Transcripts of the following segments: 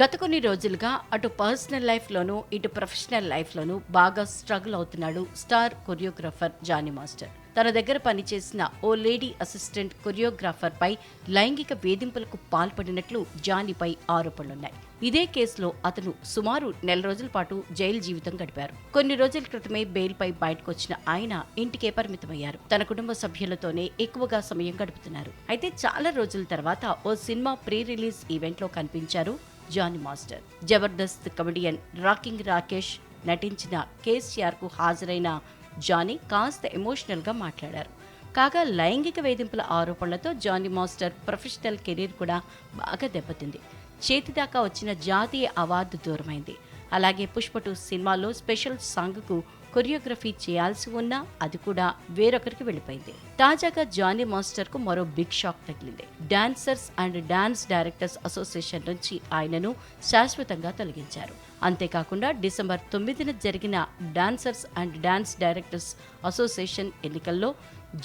గత కొన్ని రోజులుగా అటు పర్సనల్ లైఫ్లోనూ ఇటు ప్రొఫెషనల్ లైఫ్లోనూ బాగా స్ట్రగుల్ అవుతున్నాడు స్టార్ కొరియోగ్రాఫర్ జానీ మాస్టర్. తన దగ్గర పనిచేసిన ఓ లేడీ అసిస్టెంట్ కొరియోగ్రాఫర్పై లైంగిక వేధింపులకు పాల్పడినట్లు జానీపై ఆరోపణలున్నాయి. ఇదే కేసులో అతను సుమారు నెల రోజుల పాటు జైలు జీవితం గడిపారు. కొన్ని రోజుల క్రితమే బెయిల్పై బయటకొచ్చిన ఆయన ఇంటికే పరిమితమయ్యారు. తన కుటుంబ సభ్యులతోనే ఎక్కువగా సమయం గడుపుతున్నారు. అయితే చాలా రోజుల తర్వాత ఓ సినిమా ప్రీ రిలీజ్ ఈవెంట్లో కనిపించారు. Jani master. Jabardasth comedian rocking Rakesh నటించిన కేసీఆర్కు హాజరైన జానీ కాస్త ఎమోషనల్గా మాట్లాడారు. కాగా లైంగిక వేధింపుల ఆరోపణలతో జానీ మాస్టర్ ప్రొఫెషనల్ కెరీర్ కూడా బాగా దెబ్బతింది. చేతిదాకా వచ్చిన జాతీయ అవార్డు దూరమైంది. అలాగే పుష్పటు సినిమాలో స్పెషల్ సాంగ్కు కొరియోగ్రఫీ చేయాల్సి ఉన్నా అది కూడా వేరొకరికి వెళ్ళిపోయింది. తాజాగా జానీ మాస్టర్కు మరో బిగ్ షాక్ తగిలింది. Dancers and dance directors association నుంచి ఆయనను శాశ్వతంగా తొలగించారు. అంతేకాకుండా డిసెంబర్ తొమ్మిదిన జరిగిన dancers and dance directors association ఎన్నికల్లో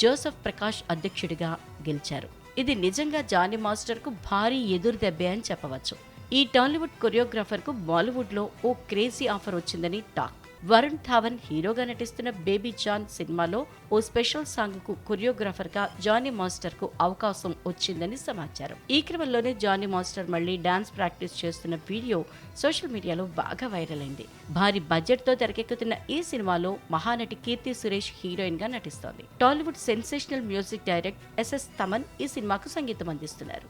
జోసెఫ్ ప్రకాష్ అధ్యక్షుడిగా గెలిచారు. ఇది నిజంగా జానీ మాస్టర్కు భారీ ఎదురు దెబ్బే అని చెప్పవచ్చు. ఈ టాలీవుడ్ కొరియోగ్రాఫర్కు బాలీవుడ్లో ఓ క్రేజీ ఆఫర్ వచ్చిందని టాక్. వరుణ్ ధావన్ హీరోగా నటిస్తున్న బేబీ జాన్ సినిమాలో ఓ స్పెషల్ సాంగ్కు కొరియోగ్రాఫర్గా జానీ మాస్టర్కు అవకాశం వచ్చిందని సమాచారం. ఈ క్రమంలోనే జానీ మాస్టర్ మళ్ళీ డాన్స్ ప్రాక్టీస్ చేస్తున్న వీడియో సోషల్ మీడియాలో బాగా వైరల్ అయింది. భారీ బడ్జెట్తో తెరకెక్కుతున్న ఈ సినిమాలో మహానటి కీర్తి సురేష్ హీరోయిన్గా నటిస్తోంది. Tollywood sensational music direct SS Thaman ఈ సినిమాకు సంగీతం అందిస్తున్నారు.